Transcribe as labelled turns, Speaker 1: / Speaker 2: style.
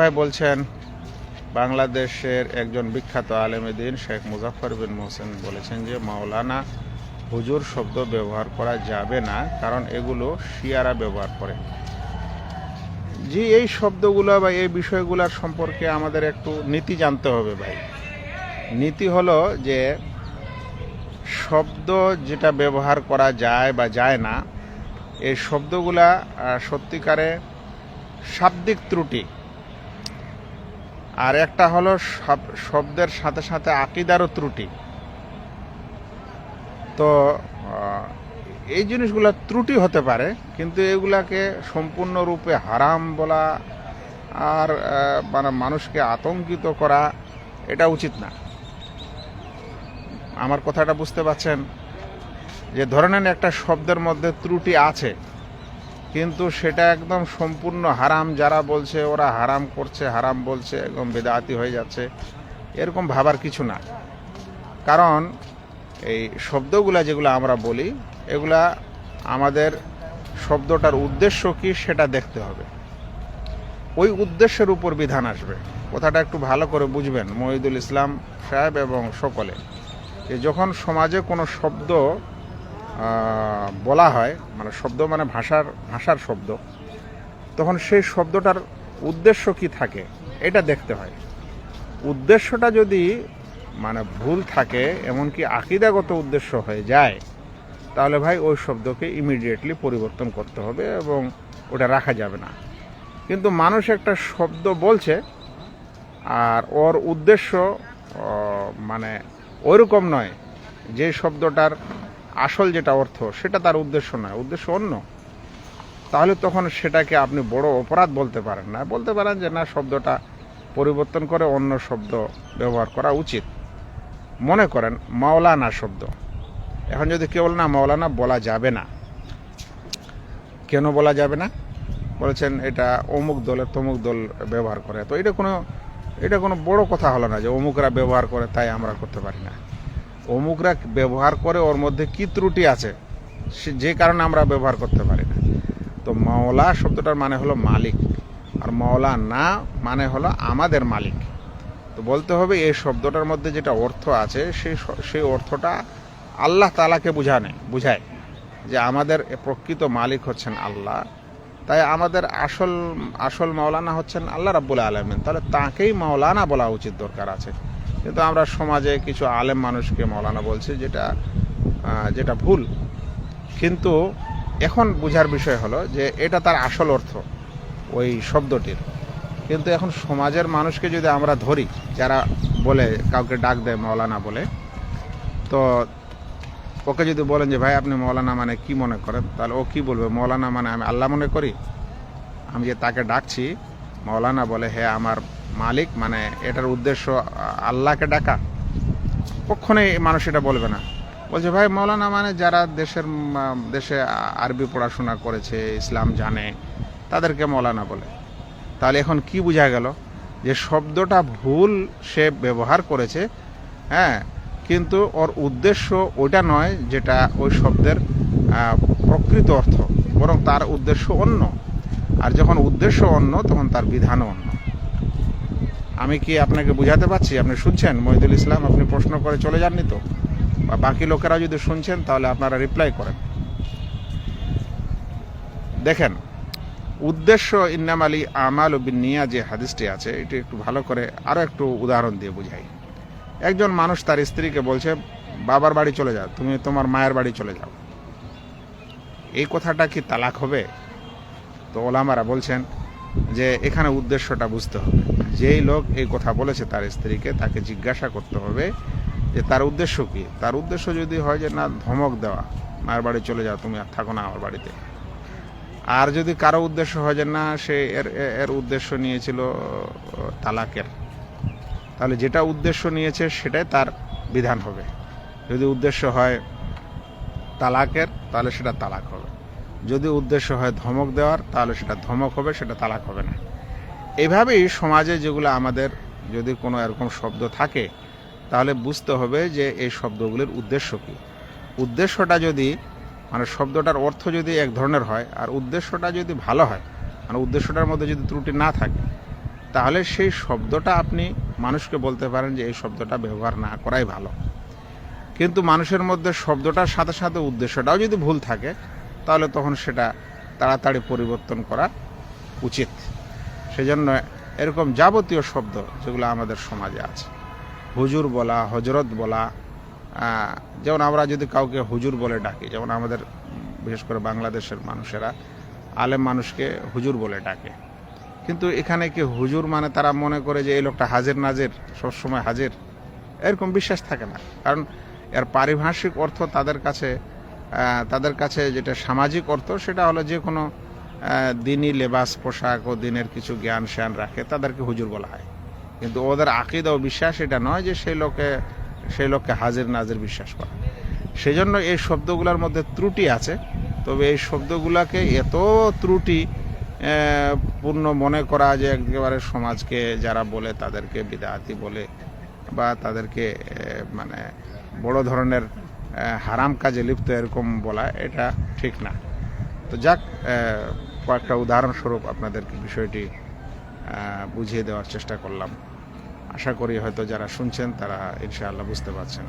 Speaker 1: ভাই বলছেন, বাংলাদেশের একজন বিখ্যাত আলেমেদিন শেখ মুজাফর বিন মোহসেন বলেছেন যে, মাওলানা হুজুর শব্দ ব্যবহার করা যাবে না, কারণ এগুলো শিয়ারা ব্যবহার করে। জি, এই শব্দগুলো বা এই বিষয়গুলোর সম্পর্কে আমাদের একটু নীতি জানতে হবে ভাই। নীতি হলো যে, শব্দ যেটা ব্যবহার করা যায় বা যায় না, এই শব্দগুলা সত্যিকারে শাব্দিক ত্রুটি। আর একটা হলো শব- শব্দের সাথে সাথে আকিদারও ত্রুটি। তো এই জিনিসগুলো ত্রুটি হতে পারে, কিন্তু এগুলাকে সম্পূর্ণরূপে হারাম বলা আর মানে মানুষকে আতঙ্কিত করা, এটা উচিত না। আমার কথাটা বুঝতে পারছেন? যে ধরে একটা শব্দের মধ্যে ত্রুটি আছে কিন্তু সেটা একদম সম্পূর্ণ হারাম। যারা বলছে ওরা হারাম করছে, হারাম বলছে, একদম বেদাতি হয়ে যাচ্ছে। এরকম ভাবার কিছু না। কারণ এই শব্দগুলা যেগুলো আমরা বলি, এগুলা আমাদের শব্দটার উদ্দেশ্য কি সেটা দেখতে হবে। ওই উদ্দেশ্যের উপর বিধান আসবে। কথাটা একটু ভালো করে বুঝবেন মহিদুল ইসলাম সাহেব এবং সকলে। যখন সমাজে কোনো শব্দ বলা হয় মানে শব্দ মানে ভাষার ভাষার শব্দ। তখন সেই শব্দটার উদ্দেশ্য কি থাকে, এটা দেখতে হয়। উদ্দেশ্যটা যদি মানে ভুল থাকে, এমনকি আকিদাগত উদ্দেশ্য হয়ে যায়, তাহলে ভাই ওই শব্দকে ইমিডিয়েটলি পরিবর্তন করতে হবে এবং ওটা রাখা যাবে না। কিন্তু মানুষ একটা শব্দ বলছে, আর ওর উদ্দেশ্য মানে ওইরকম নয় যে শব্দটার আসল যেটা অর্থ, সেটা তার উদ্দেশ্য নয়, উদ্দেশ্য অন্য। তাহলে তখন সেটাকে আপনি বড় অপরাধ বলতে পারেন না। বলতে পারেন যে, না, শব্দটা পরিবর্তন করে অন্য শব্দ ব্যবহার করা উচিত। মনে করেন, মাওলানা শব্দ। এখন যদি কেউ না, মাওলানা, বলা যাবে না। কেন বলা যাবে না? বলেছেন, এটা অমুক দলের তমুক দল ব্যবহার করে। তো এটা কোনো এটা কোনো বড় কথা হলো না যে, অমুকরা ব্যবহার করে, তাই আমরা করতে পারি না। অমুকরা ব্যবহার করে ওর মধ্যে কি ত্রুটি আছে, সে- যে কারণে আমরা ব্যবহার করতে পারি না। তো মাওলা শব্দটার মানে হলো মালিক, আর মাওলা না মানে হলো আমাদের মালিক। তো বলতে হবে এই শব্দটার মধ্যে যেটা অর্থ আছে, সেই সেই অর্থটা আল্লাহ তালাকে বুঝানে, বুঝায় যে আমাদের প্রকৃত মালিক হচ্ছেন আল্লাহ। তাই আমাদের আসল আসল মাওলানা হচ্ছেন আল্লাহ রাব্বুল আলমিন। তাহলে তাকেই মাওলানা বলা উচিত দরকার আছে। কিন্তু আমরা সমাজে কিছু আলেম মানুষকে মাওলানা বলছি যেটা যেটা ভুল। কিন্তু এখন বোঝার বিষয় হলো যে এটা তার আসল অর্থ, ওই শব্দটির। কিন্তু এখন সমাজের মানুষকে যদি আমরা ধরি, যারা বলে, কাউকে ডাক দেয় মাওলানা বলে, তো ওকে যদি বলেন যে, ভাই, আপনি মৌলানা মানে কি মনে করেন? তাহলে ও কি বলবে? মৌলানা মানে আমি আল্লাহ মনে করি। আমি যে তাকে ডাকছি, মৌলানা বলে হে আমার মালিক মানে এটার উদ্দেশ্য আল্লাহকে ডাকা কখনোই মানুষ এটা বলবে না। বলছে, ভাই, মৌলানা মানে যারা দেশের দেশে আরবি পড়াশোনা করেছে, ইসলাম জানে, তাদেরকে মৌলানা বলে। তাহলে এখন কি বোঝা গেল? যে শব্দটা ভুল সে ব্যবহার করেছে হ্যাঁ কিন্তু ওর উদ্দেশ্য ওইটা নয় যেটা ওই শব্দের প্রকৃত অর্থ, বরং তার উদ্দেশ্য অন্য। আর যখন উদ্দেশ্য অন্য, তখন তার বিধানও অন্য। আমি কি আপনাকে বুঝাতে পারছি? আপনি শুনছেন? মহিদুল ইসলাম, আপনি প্রশ্ন করে চলে যাননি তো? বা বাকি লোকেরা যদি শুনছেন, তাহলে আপনারা রিপ্লাই করেন। দেখেন, উদ্দেশ্য ইন্নাম আলী আমাল ও বিনিয়া যে হাদিসটি আছে, এটি একটু ভালো করে আরও একটু উদাহরণ দিয়ে বুঝাই। একজন মানুষ তার স্ত্রীকে বলছে, বাবার বাড়ি চলে যাও, তুমি তোমার মায়ের বাড়ি চলে যাও। এই কথাটা কি তালাক হবে? তো ওলামারা বলছেন যে এখানে উদ্দেশ্যটা বুঝতে হবে। যেই লোক এই কথা বলেছে তার স্ত্রীকে তাকে জিজ্ঞাসা করতে হবে যে তার উদ্দেশ্য কি? তার উদ্দেশ্য যদি হয় যে না, ধমক দেওয়া মায়ের বাড়ি চলে যাও, তুমি আর থাকো না আমার বাড়িতে। আর যদি কারও উদ্দেশ্য হয় যে না, সে এর, এর- উদ্দেশ্য নিয়েছিল তালাকের, তাহলে যেটা উদ্দেশ্য নিয়েছে সেটাই তার বিধান হবে। যদি উদ্দেশ্য হয় তালাকের, তাহলে সেটা তালাক হবে। যদি উদ্দেশ্য হয় ধমক দেওয়ার, তাহলে সেটা ধমক হবে, সেটা তালাক হবে না। এইভাবেই সমাজে যেগুলো আমাদের যদি কোনো এরকম শব্দ থাকে, তাহলে বুঝতে হবে যে এই শব্দগুলির উদ্দেশ্য কী। উদ্দেশ্যটা যদি মানে শব্দটার অর্থ যদি এক ধরনের হয়, আর উদ্দেশ্যটা যদি ভালো হয় মানে উদ্দেশ্যটার মধ্যে যদি ত্রুটি না থাকে, তাহলে সেই শব্দটা আপনি মানুষকে বলতে পারেন যে এই শব্দটা ব্যবহার না করাই ভালো। কিন্তু মানুষের মধ্যে শব্দটার সাথে সাথে উদ্দেশ্যটাও যদি ভুল থাকে, তাহলে তখন সেটা তাড়াতাড়ি পরিবর্তন করা উচিত। সেজন্য এরকম যাবতীয় শব্দ যেগুলো আমাদের সমাজে আছে। হুজুর বলা হজরত বলা যেমন আমরা যদি কাউকে হুজুর বলে ডাকি, যেমন আমাদের, বিশেষ করে বাংলাদেশের মানুষেরা, আলেম মানুষকে হুজুর বলে ডাকে। কিন্তু এখানে কি হুজুর মানে তারা মনে করে যে এই লোকটা হাজির নাজির, সবসময় হাজির? এরকম বিশ্বাস থাকে না। কারণ এর পারিভাষিক অর্থ তাদের কাছে তাদের কাছে যেটা সামাজিক অর্থ, সেটা হলো যে কোনো দিনই লেবাস, পোশাক ও দিনের কিছু জ্ঞান শ্যান রাখে, তাদেরকে হুজুর বলা হয়। কিন্তু ওদের আকিদা ও বিশ্বাস এটা নয় যে সেই লোকে সেই লোককে হাজির নাজির বিশ্বাস করে। সেই জন্য এই শব্দগুলোর মধ্যে ত্রুটি আছে, তবে এই শব্দগুলোকে এত ত্রুটি পূর্ণ মনে করা যে একেবারে সমাজকে যারা বলে তাদেরকে বিদাতি বলে বা তাদেরকে মানে বড় ধরনের হারাম কাজে লিপ্ত এরকম বলা এটা ঠিক না। তো যাক কয়েকটা উদাহরণস্বরূপ আপনাদেরকে বিষয়টি বুঝিয়ে দেওয়ার চেষ্টা করলাম। আশা করি হয়তো যারা শুনছেন তারা ইনশাআল্লাহ বুঝতে পারছেন।